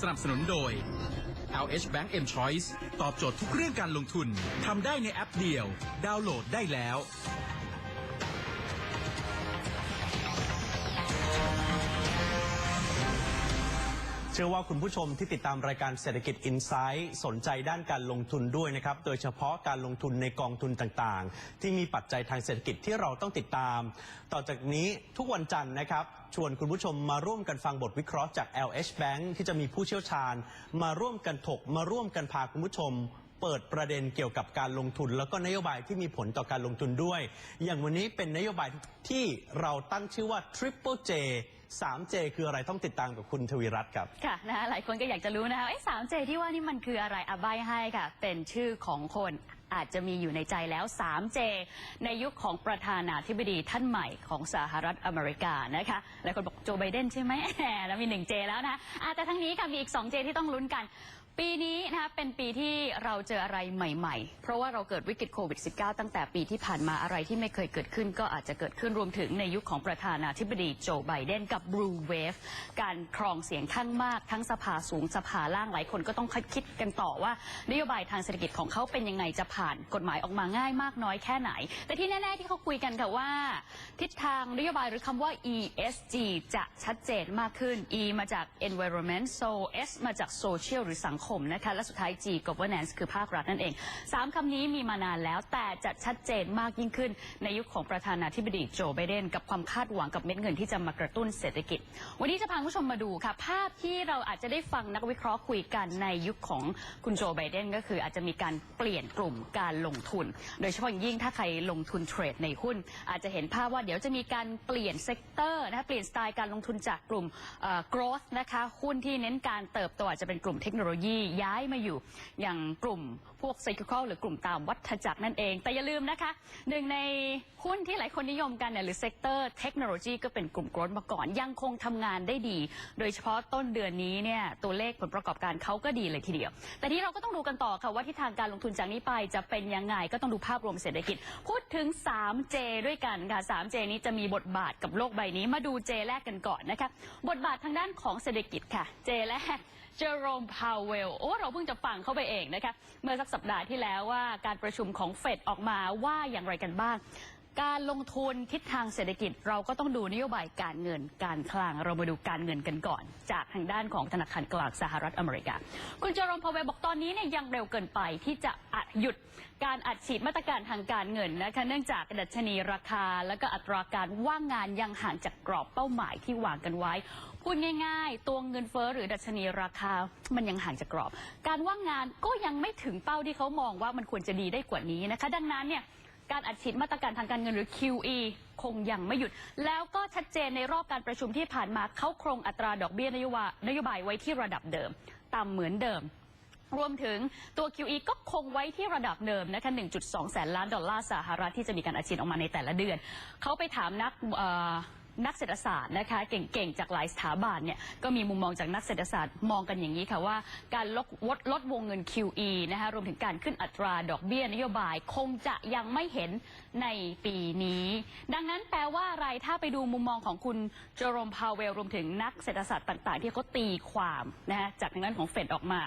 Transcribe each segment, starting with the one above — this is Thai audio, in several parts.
สนับสนุนโดย LH Bank M Choice ตอบโจทย์ทุกเรื่องการลงทุน ทำได้ในแอปเดียว ดาวน์โหลดได้แล้ว เชื่อว่าคุณผู้ชมที่ติดตามรายการเศรษฐกิจอินไซต์สนใจด้านการลงทุนด้วยนะครับ โดยเฉพาะการลงทุนในกองทุนต่างๆ ที่มีปัจจัยทางเศรษฐกิจที่เราต้องติดตาม ต่อจากนี้ทุกวันจันทร์นะครับ ชวนคุณผู้ชมมาร่วมกันฟังบทวิเคราะห์จาก LH Bank ที่จะมีผู้เชี่ยวชาญ มาร่วมกันถก มาร่วมกันพาคุณผู้ชมเปิดประเด็นเกี่ยวกับการลงทุน แล้วก็นโยบายที่มีผลต่อการลงทุนด้วย อย่างวันนี้เป็นนโยบายที่เราตั้งชื่อว่า Triple J 3J คืออะไรต้องติดตามกับคุณทวีรัตน์ครับ ค่ะนะหลายคนก็อยากจะรู้นะคะไอ้สามเจที่ว่านี่มันคืออะไรอาใบให้ค่ะ เป็นชื่อของคนอาจจะมีอยู่ในใจแล้ว 3J ในยุคของประธานาธิบดีท่านใหม่ของสหรัฐอเมริกานะคะหลายคนบอกโจไบเดนใช่ไหมแหมแล้วมี 1J แล้วนะอะแต่ทั้งนี้ค่ะมีอีก 2J ที่ต้องลุ้นกัน ปีนี้นะคะเป็นปีที่เราเจออะไรใหม่ ๆ เพราะว่าเราเกิดวิกฤตโควิด -19 ตั้งแต่ปีที่ผ่านมาอะไรที่ไม่เคยเกิดขึ้น ก็อาจจะเกิดขึ้นรวมถึงในยุคของประธานาธิบดีโจไบเดนกับบลูเวฟการครองเสียงข้างมาก ทั้งสภาสูงสภาล่างหลายคนก็ต้องคิดกันต่อว่านโยบายทางเศรษฐกิจของเขาเป็นยังไงจะผ่านกฎหมายออกมาง่ายมากน้อยแค่ไหน แต่ที่แน่ๆที่เขาคุยกันค่ะว่า ทิศทางนโยบายหรือคำว่า ESG จะชัดเจนมากขึ้น E มาจาก environment so S มาจาก social หรือสังคมนะคะและสุดท้าย G governance คือภาครัฐนั่นเองสามคำนี้มีมานานแล้วแต่จะชัดเจนมากยิ่งขึ้น ในยุคของประธานาธิบดีโจไบเดน กับความคาดหวังกับเม็ดเงินที่จะมากระตุ้นเศรษฐกิจ วันนี้จะพาผู้ชมมาดูค่ะ ภาพที่เราอาจจะได้ฟังนักวิเคราะห์คุยกันในยุคของคุณโจไบเดนก็คืออาจจะมีการเปลี่ยนกลุ่มการลงทุน โดยเฉพาะอย่างยิ่งถ้าใครลงทุนเทรดในหุ้น อาจจะเห็นภาพว่าเดี๋ยวจะมีการเปลี่ยนเซกเตอร์นะคะเปลี่ยนสไตล์การลงทุนจากกลุ่ม growth นะคะหุ้นที่เน้นการเติบโตอาจจะเป็นกลุ่มเทคโนโลยีย้ายมาอยู่อย่างกลุ่มพวก cyclical หรือกลุ่มตามวัฏจักรนั่นเอง แต่อย่าลืมนะคะหนึ่งในหุ้นที่หลายคนนิยมกันเนี่ยหรือเซกเตอร์เทคโนโลยีก็เป็นกลุ่ม growth มาก่อนยังคงทำงานได้ดี โดยเฉพาะต้นเดือนนี้เนี่ยตัวเลขผลประกอบการเขาก็ดีเลยทีเดียว แต่ที่เราก็ต้องดูกันต่อค่ะว่าทิศทางการลงทุนจากนี้ไปจะเป็นยังไงก็ต้องดูภาพรวมเศรษฐกิจ พูดถึง 3J ด้วยกันค่ะ 3J นี้จะมีบทบาทกับโลกใบนี้มาดู J แรกกันก่อนนะคะบทบาททางด้านของเศรษฐกิจค่ะ J แรกเจอโรมพาวเวลโอ้เราเพิ่งจะฟังเข้าไปเองนะคะ เมื่อสักสัปดาห์ที่แล้วว่าการประชุมของเฟดออกมาว่าอย่างไรกันบ้าง การลงทุนทิศทางเศรษฐกิจ เราก็ต้องดูนโยบายการเงินการคลังเรามาดูการเงินกันก่อน จากทางด้านของธนาคารกลางสหรัฐอเมริกา คุณจอรมพาเวบอกตอนนี้เนี่ยยังเร็วเกินไปที่จะอะหยุดการอัดฉีดมาตรการทางการเงินนะคะเนื่องจากดัชนีราคา และก็อัตราการว่างงานยังห่างจากกรอบเป้าหมายที่วางกันไว้ พูดง่ายๆ ตัวเงินเฟ้อหรือดัชนีราคามันยังห่างจากกรอบ การว่างงานก็ยังไม่ถึงเป้าที่เขามองว่ามันควรจะดีได้กว่านี้นะคะ ดังนั้นเนี่ย การอัดฉีดมาตรการทางการเงินหรือ QE คงยังไม่หยุด แล้วก็ชัดเจนในรอบการประชุมที่ผ่านมาเขาโครงอัตราดอกเบี้ยนโยบายนโยบายไว้ที่ระดับเดิมต่ำเหมือนเดิม รวมถึงตัว QE ก็คงไว้ที่ระดับเดิมนะคะ 1.2 แสนล้านดอลลาร์สหรัฐที่จะมีการอัดฉีดออกมาในแต่ละเดือน เขาไปถามนัก นักเศรษฐศาสตร์นะคะเก่งๆ จากหลายสถาบันเนี่ยก็มีมุมมองจากนักเศรษฐศาสตร์มองกันอย่างนี้ค่ะว่า การลดลดลดวงเงิน QE นะคะรวมถึงการขึ้นอัตราดอกเบี้ยนโยบายคงจะยังไม่เห็นในปีนี้ ดังนั้นแปลว่าอะไรถ้าไปดูมุมมองของคุณเจอรมพาวเวลรวมถึงนักเศรษฐศาสตร์ต่าง ๆ ที่เขาตีความนะคะจากทางด้านของเฟดออกมา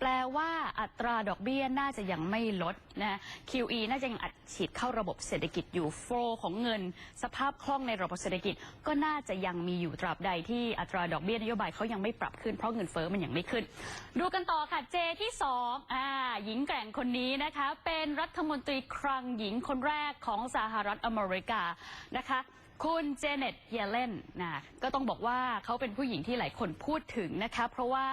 แปลว่าอัตราดอกเบี้ยน่าจะยังไม่ลดนะ QE น่าจะยังอัดฉีดเข้าระบบเศรษฐกิจอยู่โฟของเงิน สภาพคล่องในระบบเศรษฐกิจก็น่าจะยังมีอยู่ตราบใดที่อัตราดอกเบี้ยนโยบายเขายังไม่ปรับขึ้นเพราะเงินเฟ้อมันยังไม่ขึ้น ดูกันต่อค่ะเจที่สองอ่าหญิงแกร่งคนนี้นะคะ เป็นรัฐมนตรีคลังหญิงคนแรกของสหรัฐอเมริกานะคะคุณเจเน็ตเยเลนนะก็ต้องบอกว่าเขาเป็นผู้หญิงที่หลายคนพูดถึงนะคะ เพราะว่า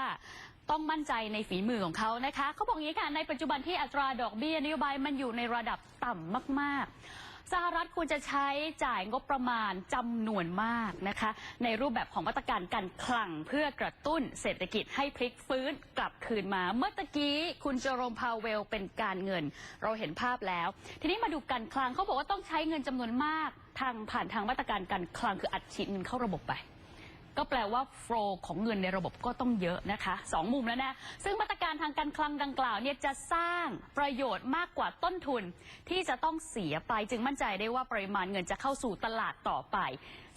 ต้องมั่นใจในฝีมือของเขานะคะ เขาบอกงี้ค่ะ ในปัจจุบันที่อัตราดอกเบี้ยนโยบายมันอยู่ในระดับต่ำมาก ๆ สหรัฐควรจะใช้จ่ายงบประมาณจำนวนมากนะคะ ในรูปแบบของมาตรการการคลังเพื่อกระตุ้นเศรษฐกิจให้พลิกฟื้นกลับคืนมาเมื่อตะกี้คุณเจอโรมพาวเวลเป็นการเงิน เราเห็นภาพแล้ว ทีนี้มาดูการคลังเขาบอกว่าต้องใช้เงินจำนวนมากทางผ่านทางมาตรการการคลังคืออัดฉีดเงินเข้าระบบไป ก็แปลว่าโฟลของเงินในระบบก็ต้องเยอะนะคะสองมุมแล้วนะ ซึ่งมาตรการทางการคลังดังกล่าวเนี่ยจะสร้างประโยชน์มากกว่าต้นทุน ที่จะต้องเสียไปจึงมั่นใจได้ว่าปริมาณเงินจะเข้าสู่ตลาดต่อไป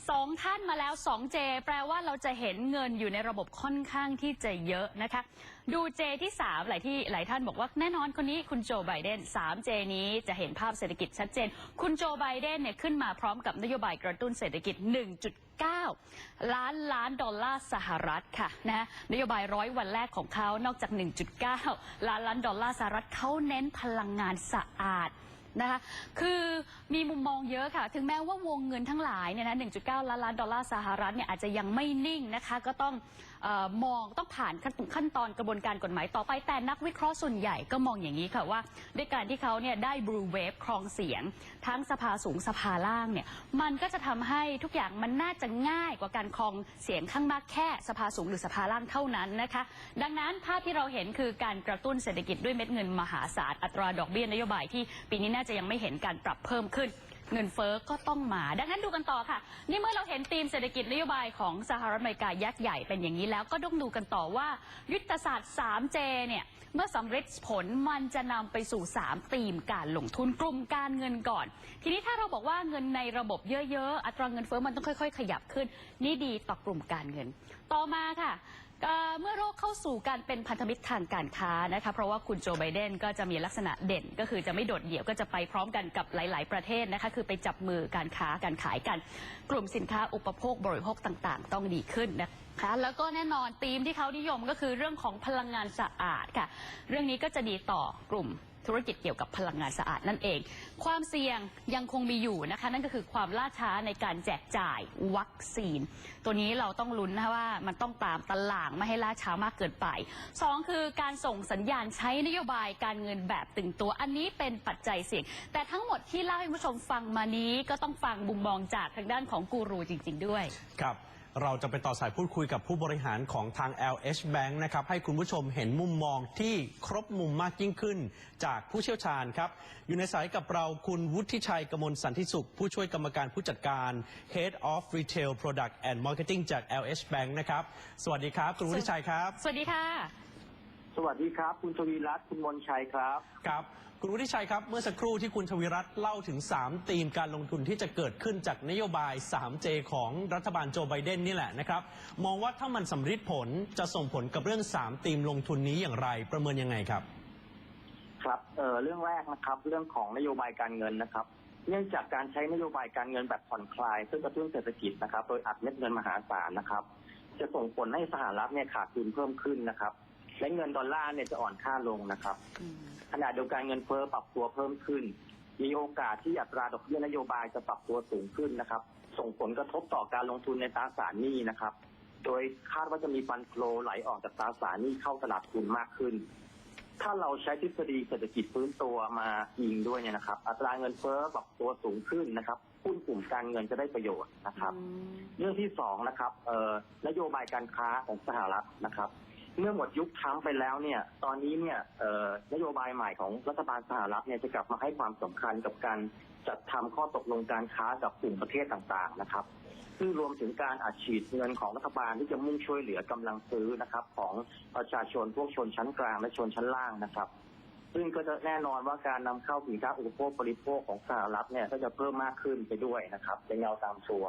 สองท่านมาแล้ว 2J แปลว่าเราจะเห็นเงินอยู่ในระบบค่อนข้างที่จะเยอะนะคะ ดู J ที่ 3 หลายที่หลายท่านบอกว่าแน่นอนคนนี้คุณโจไบเดน 3J นี้จะเห็นภาพเศรษฐกิจชัดเจน คุณโจไบเดนเนี่ยขึ้นมาพร้อมกับนโยบายกระตุ้นเศรษฐกิจ 1.9 ล้านล้านดอลลาร์สหรัฐค่ะนะนโยบายร้อยวันแรกของเขานอกจาก 1.9 ล้านล้านดอลลาร์สหรัฐเขาเน้นพลังงานสะอาดนะคะคือมีมุมมองเยอะค่ะ ถึงแม้ว่าวงเงินทั้งหลายเนี่ยนะ 1.9 ล้านล้านดอลลาร์สหรัฐเนี่ยอาจจะยังไม่นิ่งนะคะ ก็ต้องออมองต้องผ่านขั้นขั้นตอนกระบวนการกฎหมายต่อไปแต่นักวิเคราะห์ส่วนใหญ่ก็มองอย่างนี้ค่ะว่า ด้วยการที่เขาเนี่ยได้บลูเวฟครองเสียง ทั้งสภาสูงสภาล่างเนี่ยมันก็จะทำให้ทุกอย่างมันน่าจะง่ายกว่าการครองเสียงข้างมากแค่สภาสูงหรือสภาล่างเท่านั้นนะคะ ดังนั้นภาพที่เราเห็นคือการกระตุ้นเศรษฐกิจด้วยเม็ดเงินมหาศาลอัตราดอกเบี้ยนโยบายที่ปีนี้น่าจะยังไม่เห็นการปรับเพิ่มขึ้น เงินเฟ้อก็ต้องมา ดังนั้นดูกันต่อค่ะ นี่เมื่อเราเห็นธีมเศรษฐกิจนโยบายของสหรัฐอเมริกายักษ์ใหญ่เป็นอย่างนี้แล้วก็ต้องดูกันต่อว่ายุทธศาสตร์ 3J เนี่ยเมื่อสำเร็จผลมันจะนำไปสู่ 3 ธีมการลงทุนกลุ่มการเงินก่อน ทีนี้ถ้าเราบอกว่าเงินในระบบเยอะๆ อัตราเงินเฟ้อมันต้องค่อย ๆ ขยับขึ้น นี่ดีต่อกลุ่มการเงิน ต่อมาค่ะ เมื่อโรคเข้าสู่การเป็นพันธมิตรทางการค้านะคะเพราะว่าคุณโจไบเดนก็จะมีลักษณะเด่น ก็คือจะไม่โดดเดี่ยวก็จะไปพร้อมกันกับหลาย ๆ ประเทศนะคะคือไปจับมือการค้าการขายกัน กลุ่มสินค้าอุปโภคบริโภคต่าง ๆ ต้องดีขึ้นนะคะแล้วก็แน่นอนธีมที่เขานิยมก็คือเรื่องของพลังงานสะอาดค่ะ เรื่องนี้ก็จะดีต่อกลุ่ม ธุรกิจเกี่ยวกับพลังงานสะอาดนั่นเอง ความเสี่ยงยังคงมีอยู่นะคะ นั่นก็คือความล่าช้าในการแจกจ่ายวัคซีน ตัวนี้เราต้องลุ้นนะคะว่ามันต้องตามตลาดไม่ให้ล่าช้ามากเกินไปสองคือการส่งสัญญาณใช้นโยบายการเงินแบบตึงตัวอันนี้เป็นปัจจัยเสี่ยง แต่ทั้งหมดที่เล่าให้ผู้ชมฟังมานี้ก็ต้องฟังมุมมองจากทางด้านของกูรูจริง ๆ ด้วยครับ เราจะไปต่อสายพูดคุยกับผู้บริหารของทาง LH Bank นะครับ ให้คุณผู้ชมเห็นมุมมองที่ครบมุมมากยิ่งขึ้น จากผู้เชี่ยวชาญครับ อยู่ในสายกับเราคุณวุฒิชัยกมลสันติสุข ผู้ช่วยกรรมการผู้จัดการ Head of Retail Product and Marketing จาก LH Bank นะครับ สวัสดีครับ คุณวุฒิชัยครับ สวัสดีค่ะ สวัสดีครับ คุณทวีรัตน์คุณมนชัยครับ ครับ คุณวุฒิชัยครับ เมื่อสักครู่ที่คุณทวีรัตน์เล่าถึง 3 ธีมการลงทุนที่จะเกิดขึ้นจากนโยบาย 3J ของรัฐบาลโจไบเดนนี่แหละนะครับ มองว่าถ้ามันสำฤทธิ์ผลจะส่งผลกับเรื่อง 3 ธีมลงทุนนี้อย่างไร ประเมินยังไงครับ ครับเอ่อเรื่องแรกนะครับเรื่องของนโยบายการเงินนะครับ เนื่องจากการใช้นโยบายการเงินแบบผ่อนคลายเพื่อกระตุ้นเศรษฐกิจนะครับ โดยอัดเม็ดเงินมหาศาลนะครับ จะส่งผลให้สหรัฐเนี่ยขาดทุนเพิ่มขึ้นนะครับ และเงินดอลลาร์เนี่ยจะอ่อนค่าลงนะครับขณะเดียวกันเงินเฟ้อปรับตัวเพิ่มขึ้น มีโอกาสที่อัตราดอกเบี้ยนโยบายจะปรับตัวสูงขึ้นนะครับ ส่งผลกระทบต่อการลงทุนในตราสารหนี้นะครับ โดยคาดว่าจะมีฟันโฟลไหลออกจากตราสารหนี้เข้าตลาดทุนมากขึ้น ถ้าเราใช้ทฤษฎีเศรษฐกิจฟื้นตัวมาอิงด้วยเนี่ยนะครับ อัตราเงินเฟ้อปรับตัวสูงขึ้นนะครับหุ้นกลุ่มการเงินจะได้ประโยชน์นะครับ เรื่องที่สองนะครับเอ่อนโยบายการค้าของสหรัฐนะครับ เมื่อหมดยุคทรัมป์ไปแล้วเนี่ย ตอนนี้เนี่ยนโยบายใหม่ของรัฐบาลสหรัฐเนี่ยจะกลับมาให้ความสำคัญกับการจัดทำข้อตกลงการค้ากับกลุ่มประเทศต่างๆนะครับ ซึ่งรวมถึงการอัดฉีดเงินของรัฐบาลที่จะมุ่งช่วยเหลือกำลังซื้อนะครับ ของประชาชนพวกชนชั้นกลางและชนชั้นล่างนะครับ ซึ่งก็จะแน่นอนว่าการนำเข้าสินค้าอุปโภคบริโภคของสหรัฐเนี่ยก็จะเพิ่มมากขึ้นไปด้วยนะครับเป็นเงาตามตัว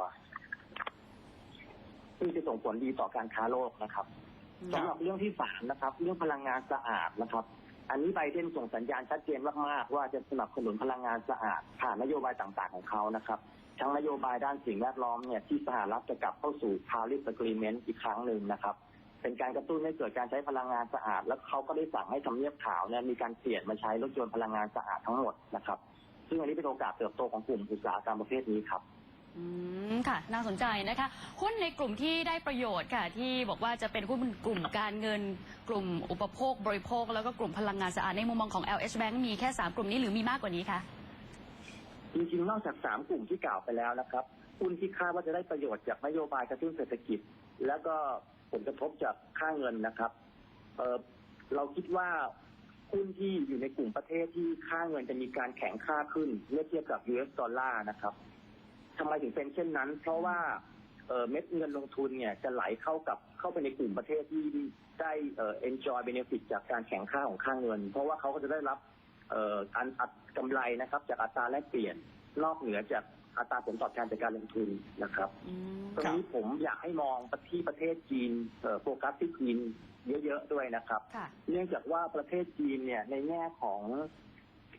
ซึ่งจะส่งผลดีต่อการค้าโลกนะครับ สำหรับเรื่องที่สามนะครับ เรื่องพลังงานสะอาดนะครับ อันนี้ไบเดนส่งสัญญาณชัดเจนมากๆว่าจะสนับสนุนพลังงานสะอาดผ่านนโยบายต่างๆของเขานะครับทั้งนโยบายด้านสิ่งแวดล้อมเนี่ยที่สหรัฐจะกลับเข้าสู่ Paris Agreement อีกครั้งหนึ่งนะครับ เป็นการกระตุ้นให้เกิดการใช้พลังงานสะอาด แล้วเขาก็ได้สั่งให้ทำเนียบขาวเนี่ยมีการเปลี่ยนมาใช้รถยนต์พลังงานสะอาดทั้งหมดนะครับ ซึ่งอันนี้เป็นโอกาสเติบโตของกลุ่มอุตสาหกรรมประเภทนี้ครับ อืมค่ะ น่าสนใจนะคะ หุ้นในกลุ่มที่ได้ประโยชน์ค่ะ ที่บอกว่าจะเป็นหุ้นกลุ่มการเงิน กลุ่มอุปโภค บริโภค แล้วก็กลุ่มพลังงานสะอาดในมุมมองของ LH Bank มีแค่ 3 กลุ่มนี้หรือมีมากกว่านี้คะจริงๆนอกจากสามกลุ่มที่กล่าวไปแล้วนะครับหุ้นที่คาดว่าจะได้ประโยชน์จากนโยบายกระตุ้นเศรษฐกิจ แล้วก็ผลกระทบจากค่าเงินนะครับเเราคิดว่าหุ้นที่อยู่ในกลุ่มประเทศที่ค่าเงินจะมีการแข็งค่าขึ้นเมื่อเทียบกับ US ดอลลาร์นะครับ ทำไมถึงเป็นเช่นนั้น เพราะว่าเอ่อเม็ดเงินลงทุนเนี่ยจะไหลเข้ากับเข้าไปในกลุ่มประเทศที่ได้เอ่อ enjoy benefit จากการแข่งข้าของค่าเงิน เพราะว่าเขาก็จะได้รับเอ่อการอัดกำไรนะครับ จากอัตราแลกเปลี่ยนนอกเหนือจากอัตราผลตอบแทนจากการลงทุนนะครับอืมตรงนี้ผมอยากให้มองไปที่ประเทศจีนเอ่อโฟกัสที่จีนเยอะๆด้วยนะครับ ค่ะ เนื่องจากว่าประเทศจีนเนี่ยในแง่ของ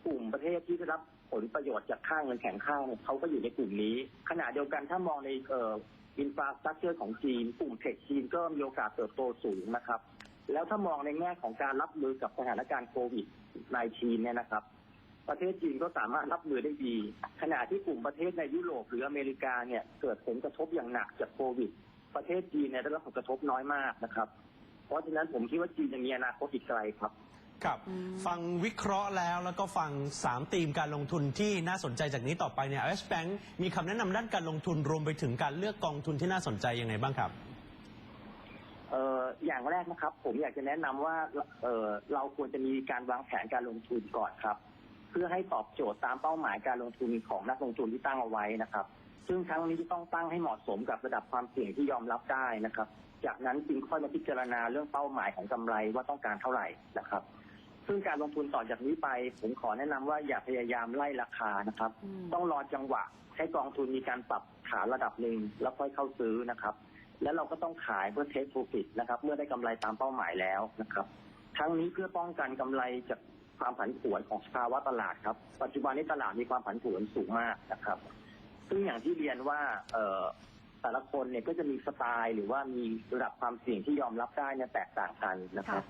กลุ่มประเทศที่ได้รับ ผลประโยชน์จากค่างเงินแข็งค่าเนี่ยเขาก็อยู่ในกลุ่มนี้ ขณะเดียวกันถ้ามองในเอ่ออินฟราสตรักเจอร์ของจีนกลุ่มเทคจีนก็มีโอกาสเติบโตสูงนะครับ แล้วถ้ามองในแง่ของการรับมือกับสถานการณ์โควิด -19 เนี่ยนะครับ ประเทศจีนก็สามารถรับมือได้ดี ขณะที่กลุ่มประเทศในยุโรปหรืออเมริกาเนี่ยเกิดผลกระทบอย่างหนักจากโควิด ประเทศจีนเนี่ยได้รับผลกระทบน้อยมากนะครับ เพราะฉะนั้นผมคิดว่าจีนยังมีอนาคตอีกไกลครับ ครับอืมฟังวิเคราะห์แล้วแล้วก็ฟัง 3 ธีมการลงทุนที่น่าสนใจจากนี้ต่อไปเนี่ย LH Bank มีคำแนะนำด้านการลงทุนรวมไปถึงการเลือกกองทุนที่น่าสนใจยังไงบ้างครับเอ่ออย่างแรกนะครับ ผมอยากจะแนะนำว่าเอ่อเราควรจะมีการวางแผนการลงทุนก่อนครับ เพื่อให้ตอบโจทย์ตามเป้าหมายการลงทุนของนักลงทุนที่ตั้งเอาไว้นะครับ ซึ่งครั้งนี้จะต้องตั้งให้เหมาะสมกับระดับความเสี่ยงที่ยอมรับได้นะครับ จากนั้นจึงค่อยมาพิจารณาเรื่องเป้าหมายของกำไรว่าต้องการเท่าไหร่นะครับ ซึ่งการลงทุนต่อจากนี้ไป ผมขอแนะนำว่าอย่าพยายามไล่ราคานะครับอืมต้องรอจังหวะ ให้กองทุนมีการปรับฐานระดับหนึ่งแล้วค่อยเข้าซื้อนะครับ แล้วเราก็ต้องขายเพื่อเทคโปรฟิตนะครับ เมื่อได้กำไรตามเป้าหมายแล้วนะครับ ทั้งนี้เพื่อป้องกันกำไรจากความผันผวนของสภาวะตลาดครับ ปัจจุบันนี้ตลาดมีความผันผวนสูงมากนะครับ ซึ่งอย่างที่เรียนว่าเอ่อแต่ละคนเนี่ยก็จะมีสไตล์หรือว่ามีระดับความเสี่ยงที่ยอมรับได้เนี่ยแตกต่างกันนะครับ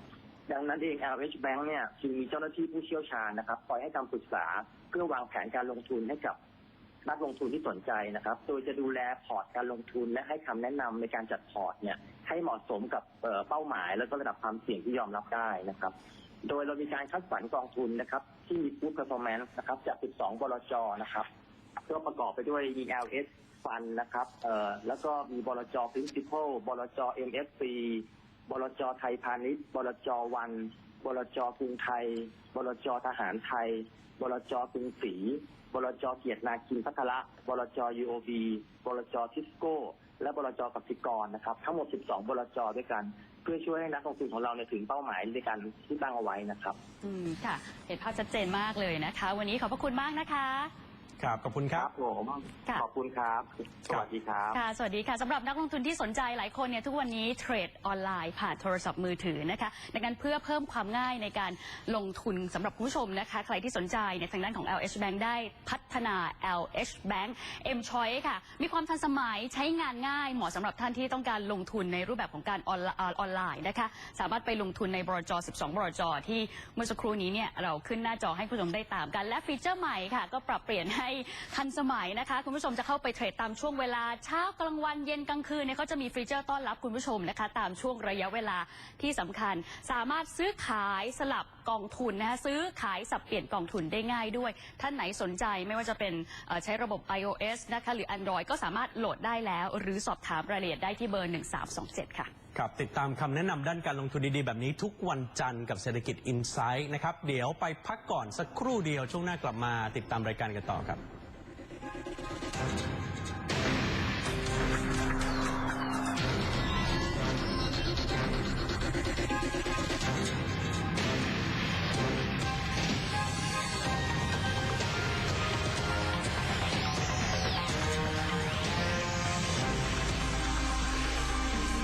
ดังนั้นเอง LH Bank เนี่ยจึงมีเจ้าหน้าที่ผู้เชี่ยวชาญนะครับคอยให้คำปรึกษาเพื่อวางแผนการลงทุนให้กับนักลงทุนที่สนใจนะครับ โดยจะดูแลพอร์ตการลงทุนและให้คำแนะนำในการจัดพอร์ตเนี่ยให้เหมาะสมกับเเป้าหมาย แล้วก็ระดับความเสี่ยงที่ยอมรับได้นะครับ โดยเรามีการคัดสรรกองทุนนะครับ ที่มี good performance นะครับ จาก 12 บลจนะครับก็ประกอบไปด้วย ELS Fund นะครับ เอ่อ แล้วก็มีบลจ Principal บลจ MFC บลจไทยพาณิชย์บลจวัน บลจกรุงไทย บลจทหารไทย บลจกรุงศรี บลจเกียรตินาคินพัทระบลจ UOB บลจทิสโก้ และบลจกสิกรนะครับ ทั้งหมด 12 บลจด้วยกัน เพื่อช่วยให้นักลงทุนของเราเนี่ยถึงเป้าหมายในการที่ตั้งเอาไว้นะครับ อืมค่ะ เห็นภาพชัดเจนมากเลยนะคะ วันนี้ขอบพระคุณมากนะคะ ครับขอบคุณคครัรับ บผมค่ะ ขอบคุณครับ สวัสดีครับ ค่ะ สวัสดีค่ะสำหรับนักลงทุนที่สนใจหลายคนเนี่ยทุกวันนี้เทรดออนไลน์ผ่านโทรศัพท์มือถือนะคะดังนั้นเพื่อเพิ่มความง่ายในการลงทุนสำหรับคุณผู้ชมนะคะ ใครที่สนใจเนี่ยทางด้านของ LH Bank ได้พัฒนา LH Bank M Choice ค่ะ มีความทันสมัยใช้งานง่ายเหมาะสำหรับท่านที่ต้องการลงทุนในรูปแบบของการออนไลน์ออนไลน์นะคะ สามารถไปลงทุนในบรจ 12 บรจ ที่เมื่อสักครู่นี้เนี่ยเราขึ้นหน้าจอให้คุณผู้ชมได้ตามกัน และฟีเจอร์ใหม่ค่ะ ก็ปรับเปลี่ยนให้ทันสมัยนะคะ คุณผู้ชมจะเข้าไปเทรดตามช่วงเวลาเช้ากลางวันเย็นกลางคืนเนี่ยเขาจะมีฟีเจอร์ต้อนรับคุณผู้ชมนะคะ ตามช่วงระยะเวลาที่สำคัญ สามารถซื้อขายสลับ กองทุนนะคะซื้อขายสับเปลี่ยนกองทุนได้ง่ายด้วย ท่านไหนสนใจไม่ว่าจะเป็นใช้ระบบ iOS นะคะหรือ Android ก็สามารถโหลดได้แล้ว หรือสอบถามรายละเอียดได้ที่เบอร์ 1327 ค่ะครับติดตามคำแนะนำด้านการลงทุนดีๆ แบบนี้ทุกวันจันทร์กับเศรษฐกิจอินไซต์นะครับ เดี๋ยวไปพักก่อนสักครู่เดียวช่วงหน้ากลับมาติดตามรายการกันต่อครับ